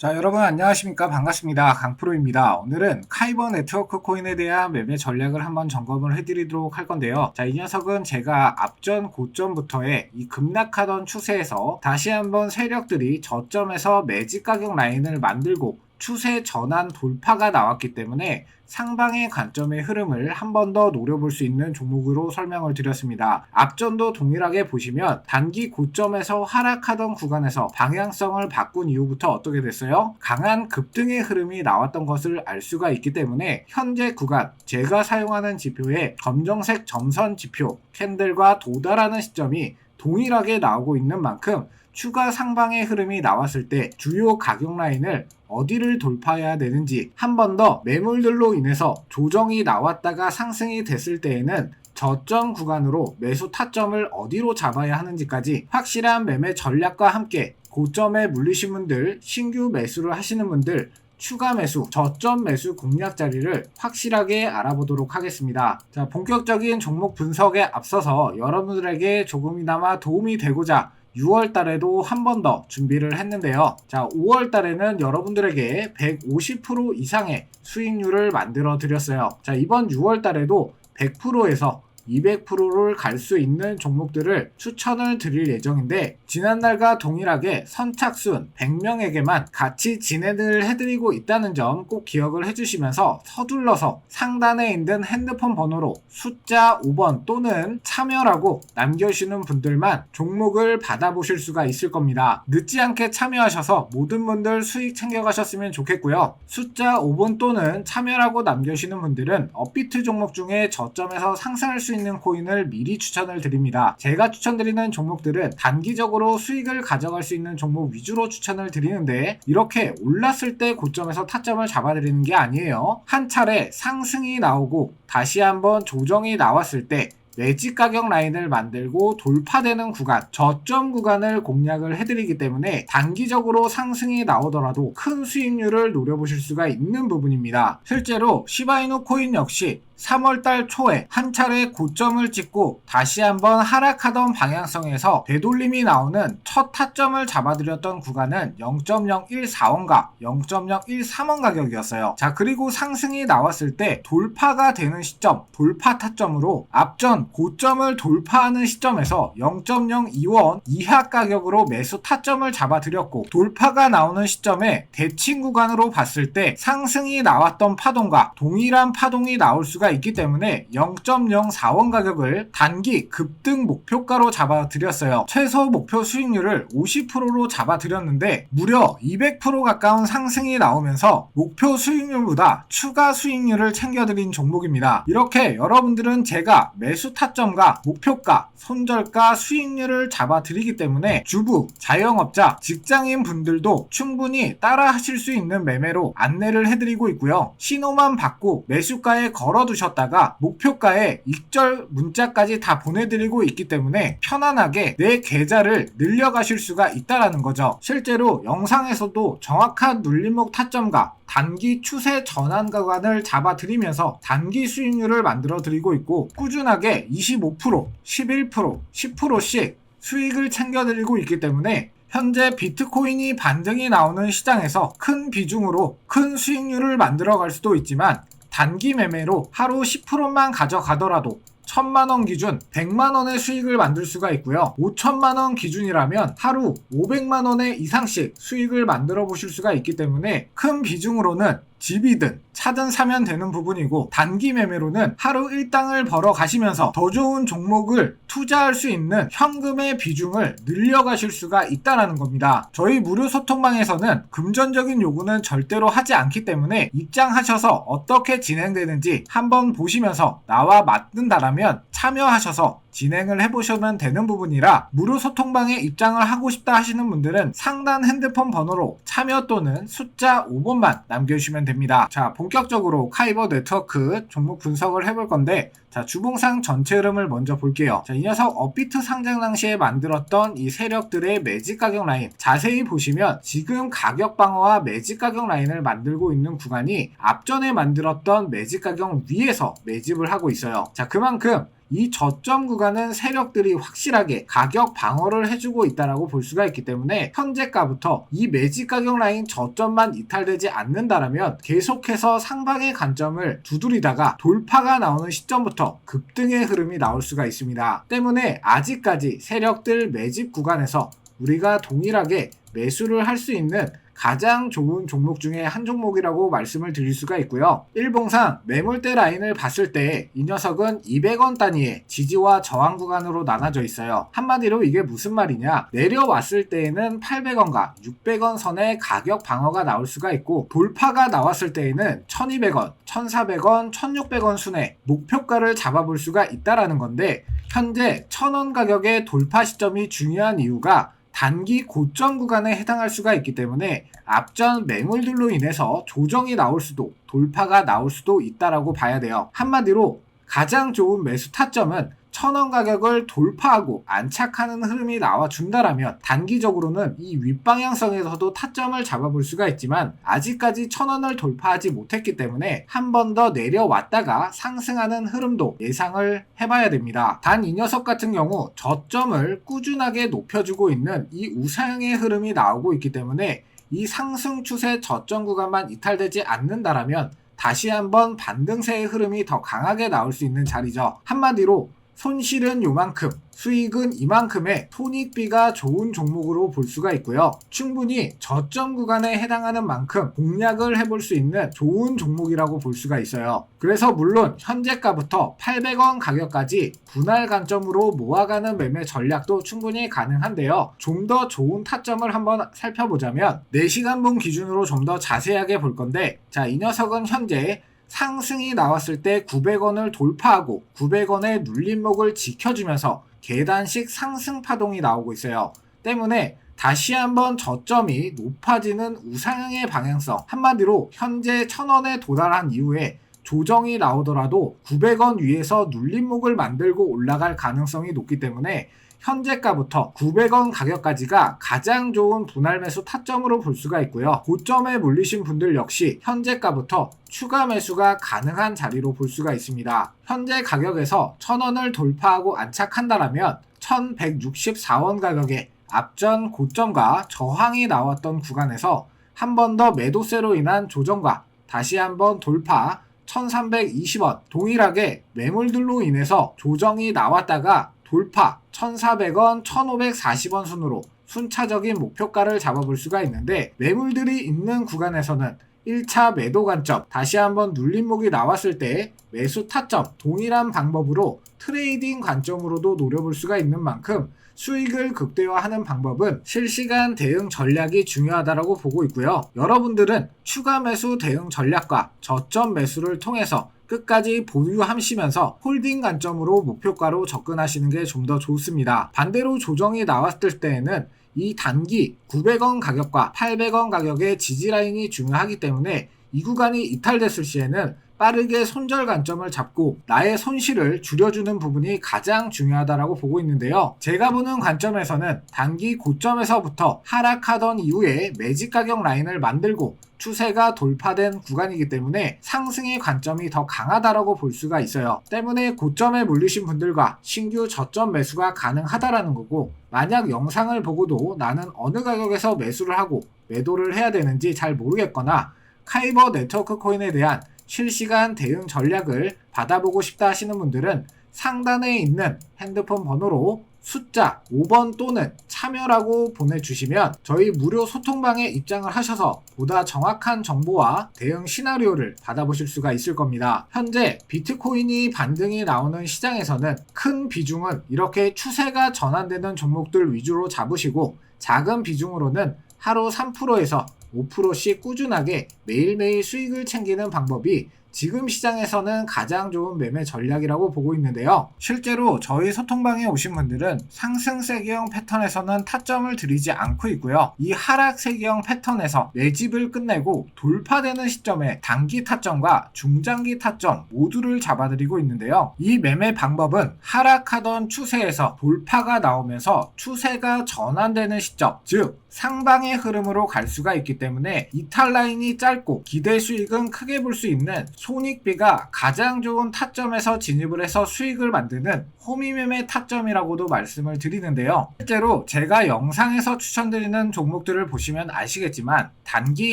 자 여러분 안녕하십니까? 반갑습니다. 강프로입니다. 오늘은 카이버 네트워크 코인에 대한 매매 전략을 한번 점검을 해드리도록 할 건데요. 자 이 녀석은 제가 앞전 고점부터의 이 급락하던 추세에서 다시 한번 세력들이 저점에서 매직 가격 라인을 만들고 추세 전환 돌파가 나왔기 때문에 상방의 관점의 흐름을 한 번 더 노려볼 수 있는 종목으로 설명을 드렸습니다. 앞전도 동일하게 보시면 단기 고점에서 하락하던 구간에서 방향성을 바꾼 이후부터 어떻게 됐어요? 강한 급등의 흐름이 나왔던 것을 알 수가 있기 때문에 현재 구간 제가 사용하는 지표의 검정색 점선 지표 캔들과 도달하는 시점이 동일하게 나오고 있는 만큼 추가 상방의 흐름이 나왔을 때 주요 가격 라인을 어디를 돌파해야 되는지 한 번 더 매물들로 인해서 조정이 나왔다가 상승이 됐을 때에는 저점 구간으로 매수 타점을 어디로 잡아야 하는지까지 확실한 매매 전략과 함께 고점에 물리신 분들, 신규 매수를 하시는 분들, 추가 매수, 저점 매수 공략 자리를 확실하게 알아보도록 하겠습니다. 자, 본격적인 종목 분석에 앞서서 여러분들에게 조금이나마 도움이 되고자 6월 달에도 한 번 더 준비를 했는데요. 자, 5월 달에는 여러분들에게 150% 이상의 수익률을 만들어 드렸어요. 자, 이번 6월 달에도 100%에서 200%를 갈 수 있는 종목들을 추천을 드릴 예정인데 지난달과 동일하게 선착순 100명에게만 같이 진행을 해드리고 있다는 점 꼭 기억을 해주시면서 서둘러서 상단에 있는 핸드폰 번호로 숫자 5번 또는 참여라고 남겨주시는 분들만 종목을 받아보실 수가 있을 겁니다. 늦지 않게 참여하셔서 모든 분들 수익 챙겨가셨으면 좋겠고요. 숫자 5번 또는 참여라고 남겨주시는 분들은 업비트 종목 중에 저점에서 상승할 수 있는 코인을 미리 추천을 드립니다. 제가 추천드리는 종목들은 단기적으로 수익을 가져갈 수 있는 종목 위주로 추천을 드리는데 이렇게 올랐을 때 고점에서 타점을 잡아드리는 게 아니에요. 한 차례 상승이 나오고 다시 한번 조정이 나왔을 때 매직 가격 라인을 만들고 돌파되는 구간, 저점 구간을 공략을 해드리기 때문에 단기적으로 상승이 나오더라도 큰 수익률을 노려보실 수가 있는 부분입니다. 실제로 시바이누 코인 역시 3월달 초에 한 차례 고점을 찍고 다시 한번 하락하던 방향성에서 되돌림이 나오는 첫 타점을 잡아드렸던 구간은 0.014원과 0.013원 가격이었어요. 자 그리고 상승이 나왔을 때 돌파가 되는 시점, 돌파 타점으로 앞전 고점을 돌파하는 시점에서 0.02원 이하 가격으로 매수 타점을 잡아드렸고 돌파가 나오는 시점에 대칭 구간으로 봤을 때 상승이 나왔던 파동과 동일한 파동이 나올 수가 있기 때문에 0.04원 가격을 단기 급등 목표가로 잡아드렸어요. 최소 목표 수익률을 50%로 잡아드렸는데 무려 200% 가까운 상승이 나오면서 목표 수익률보다 추가 수익률을 챙겨드린 종목입니다. 이렇게 여러분들은 제가 매수 타점과 목표가, 손절가, 수익률을 잡아드리기 때문에 주부, 자영업자, 직장인 분들도 충분히 따라 하실 수 있는 매매로 안내를 해드리고 있고요. 신호만 받고 매수가에 걸어두셨다가 목표가에 익절 문자까지 다 보내드리고 있기 때문에 편안하게 내 계좌를 늘려가실 수가 있다라는 거죠. 실제로 영상에서도 정확한 눌림목 타점과 단기 추세 전환 구간을 잡아드리면서 단기 수익률을 만들어 드리고 있고 꾸준하게 25%, 11%, 10%씩 수익을 챙겨드리고 있기 때문에 현재 비트코인이 반등이 나오는 시장에서 큰 비중으로 큰 수익률을 만들어 갈 수도 있지만 단기 매매로 하루 10%만 가져가더라도 천만원 기준 100만원의 수익을 만들 수가 있고요. 5천만원 기준이라면 하루 500만원의 이상씩 수익을 만들어 보실 수가 있기 때문에 큰 비중으로는 집이든 차든 사면 되는 부분이고 단기 매매로는 하루 일당을 벌어 가시면서 더 좋은 종목을 투자할 수 있는 현금의 비중을 늘려가실 수가 있다라는 겁니다. 저희 무료 소통방에서는 금전적인 요구는 절대로 하지 않기 때문에 입장하셔서 어떻게 진행되는지 한번 보시면서 나와 맞는다라면 참여하셔서 진행을 해보시면 되는 부분이라 무료 소통방에 입장을 하고 싶다 하시는 분들은 상단 핸드폰 번호로 참여 또는 숫자 5번만 남겨주시면 됩니다. 자, 본격적으로 카이버 네트워크 종목 분석을 해볼 건데 자, 주봉상 전체 흐름을 먼저 볼게요. 자, 이 녀석 업비트 상장 당시에 만들었던 이 세력들의 매직 가격 라인 자세히 보시면 지금 가격 방어와 매직 가격 라인을 만들고 있는 구간이 앞전에 만들었던 매직 가격 위에서 매집을 하고 있어요. 자, 그만큼 이 저점 구간은 세력들이 확실하게 가격 방어를 해주고 있다라고 볼 수가 있기 때문에 현재가부터 이 매직 가격 라인 저점만 이탈되지 않는다라면 계속해서 상방의 관점을 두드리다가 돌파가 나오는 시점부터 급등의 흐름이 나올 수가 있습니다. 때문에 아직까지 세력들 매집 구간에서 우리가 동일하게 매수를 할 수 있는 가장 좋은 종목 중에 한 종목이라고 말씀을 드릴 수가 있고요. 일봉상 매물대 라인을 봤을 때 이 녀석은 200원 단위의 지지와 저항 구간으로 나눠져 있어요. 한마디로 이게 무슨 말이냐? 내려왔을 때에는 800원과 600원 선의 가격 방어가 나올 수가 있고 돌파가 나왔을 때에는 1200원, 1400원, 1600원 순의 목표가를 잡아볼 수가 있다라는 건데 현재 1000원 가격의 돌파 시점이 중요한 이유가 단기 고점 구간에 해당할 수가 있기 때문에 앞전 매물들로 인해서 조정이 나올 수도 돌파가 나올 수도 있다라고 봐야 돼요. 한마디로 가장 좋은 매수 타점은 천원 가격을 돌파하고 안착하는 흐름이 나와준다라면 단기적으로는 이 윗방향성에서도 타점을 잡아볼 수가 있지만 아직까지 천원을 돌파하지 못했기 때문에 한 번 더 내려왔다가 상승하는 흐름도 예상을 해봐야 됩니다. 단 이 녀석 같은 경우 저점을 꾸준하게 높여주고 있는 이 우상향의 흐름이 나오고 있기 때문에 이 상승 추세 저점 구간만 이탈되지 않는다라면 다시 한번 반등세의 흐름이 더 강하게 나올 수 있는 자리죠. 한마디로 손실은 요만큼, 수익은 이만큼의 손익비가 좋은 종목으로 볼 수가 있고요. 충분히 저점 구간에 해당하는 만큼 공략을 해볼 수 있는 좋은 종목이라고 볼 수가 있어요. 그래서 물론 현재가부터 800원 가격까지 분할 관점으로 모아가는 매매 전략도 충분히 가능한데요. 좀 더 좋은 타점을 한번 살펴보자면 4시간분 기준으로 좀 더 자세하게 볼 건데 자, 이 녀석은 현재 상승이 나왔을 때 900원을 돌파하고 900원의 눌림목을 지켜주면서 계단식 상승 파동이 나오고 있어요. 때문에 다시 한번 저점이 높아지는 우상향의 방향성 한마디로 현재 1000원에 도달한 이후에 조정이 나오더라도 900원 위에서 눌림목을 만들고 올라갈 가능성이 높기 때문에 현재가부터 900원 가격까지가 가장 좋은 분할 매수 타점으로 볼 수가 있고요. 고점에 물리신 분들 역시 현재가부터 추가 매수가 가능한 자리로 볼 수가 있습니다. 현재 가격에서 1000원을 돌파하고 안착한다라면 1164원 가격에 앞전 고점과 저항이 나왔던 구간에서 한 번 더 매도세로 인한 조정과 다시 한번 돌파 1320원 동일하게 매물들로 인해서 조정이 나왔다가 돌파 1,400원, 1,540원 순으로 순차적인 목표가를 잡아볼 수가 있는데 매물들이 있는 구간에서는 1차 매도 관점, 다시 한번 눌림목이 나왔을 때 매수 타점, 동일한 방법으로 트레이딩 관점으로도 노려볼 수가 있는 만큼 수익을 극대화하는 방법은 실시간 대응 전략이 중요하다고 보고 있고요. 여러분들은 추가 매수 대응 전략과 저점 매수를 통해서 끝까지 보유하시면서 홀딩 관점으로 목표가로 접근하시는 게 좀 더 좋습니다. 반대로 조정이 나왔을 때에는 이 단기 900원 가격과 800원 가격의 지지라인이 중요하기 때문에 이 구간이 이탈됐을 시에는 빠르게 손절 관점을 잡고 나의 손실을 줄여주는 부분이 가장 중요하다고 보고 있는데요. 제가 보는 관점에서는 단기 고점에서부터 하락하던 이후에 매직 가격 라인을 만들고 추세가 돌파된 구간이기 때문에 상승의 관점이 더 강하다라고 볼 수가 있어요. 때문에 고점에 물리신 분들과 신규 저점 매수가 가능하다라는 거고 만약 영상을 보고도 나는 어느 가격에서 매수를 하고 매도를 해야 되는지 잘 모르겠거나 카이버 네트워크 코인에 대한 실시간 대응 전략을 받아보고 싶다 하시는 분들은 상단에 있는 핸드폰 번호로 숫자 5번 또는 참여라고 보내주시면 저희 무료 소통방에 입장을 하셔서 보다 정확한 정보와 대응 시나리오를 받아보실 수가 있을 겁니다. 현재 비트코인이 반등이 나오는 시장에서는 큰 비중은 이렇게 추세가 전환되는 종목들 위주로 잡으시고 작은 비중으로는 하루 3%에서 5%씩 꾸준하게 매일매일 수익을 챙기는 방법이 지금 시장에서는 가장 좋은 매매 전략이라고 보고 있는데요. 실제로 저희 소통방에 오신 분들은 상승 세기형 패턴에서는 타점을 들이지 않고 있고요. 이 하락 세기형 패턴에서 매집을 끝내고 돌파되는 시점에 단기 타점과 중장기 타점 모두를 잡아드리고 있는데요. 이 매매 방법은 하락하던 추세에서 돌파가 나오면서 추세가 전환되는 시점, 즉 상방의 흐름으로 갈 수가 있기 때문에 이탈 라인이 짧고 기대 수익은 크게 볼 수 있는 손익비가 가장 좋은 타점에서 진입을 해서 수익을 만드는 호미매매 타점이라고도 말씀을 드리는데요. 실제로 제가 영상에서 추천드리는 종목들을 보시면 아시겠지만 단기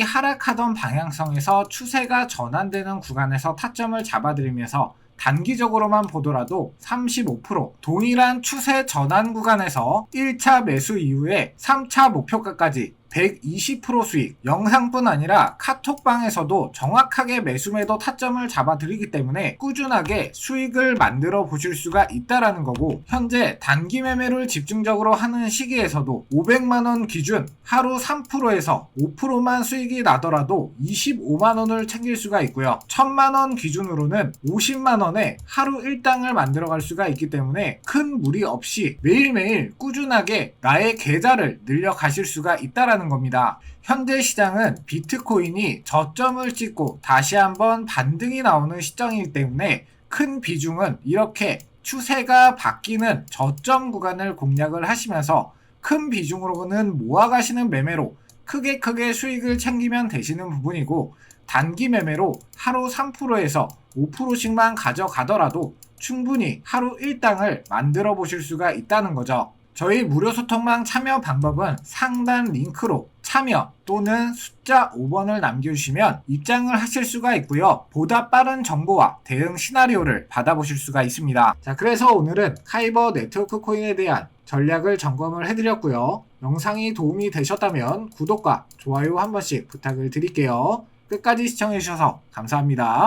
하락하던 방향성에서 추세가 전환되는 구간에서 타점을 잡아드리면서 단기적으로만 보더라도 35% 동일한 추세 전환 구간에서 1차 매수 이후에 3차 목표가까지 120% 수익 영상뿐 아니라 카톡방에서도 정확하게 매수 매도 타점을 잡아드리기 때문에 꾸준하게 수익을 만들어 보실 수가 있다라는 거고 현재 단기 매매를 집중적으로 하는 시기에서도 500만원 기준 하루 3%에서 5%만 수익이 나더라도 25만원을 챙길 수가 있고요. 1000만원 기준으로는 50만원에 하루 일당을 만들어 갈 수가 있기 때문에 큰 무리 없이 매일매일 꾸준하게 나의 계좌를 늘려 가실 수가 있다라는 겁니다. 현재 시장은 비트코인이 저점을 찍고 다시 한번 반등이 나오는 시점이기 때문에 큰 비중은 이렇게 추세가 바뀌는 저점 구간을 공략을 하시면서 큰 비중으로는 모아가시는 매매로 크게 크게 수익을 챙기면 되시는 부분이고 단기 매매로 하루 3%에서 5%씩만 가져가더라도 충분히 하루 일당을 만들어 보실 수가 있다는 거죠. 저희 무료 소통방 참여 방법은 상단 링크로 참여 또는 숫자 5번을 남겨주시면 입장을 하실 수가 있고요. 보다 빠른 정보와 대응 시나리오를 받아보실 수가 있습니다. 자, 그래서 오늘은 카이버 네트워크 코인에 대한 전략을 점검을 해드렸고요. 영상이 도움이 되셨다면 구독과 좋아요 한 번씩 부탁을 드릴게요. 끝까지 시청해주셔서 감사합니다.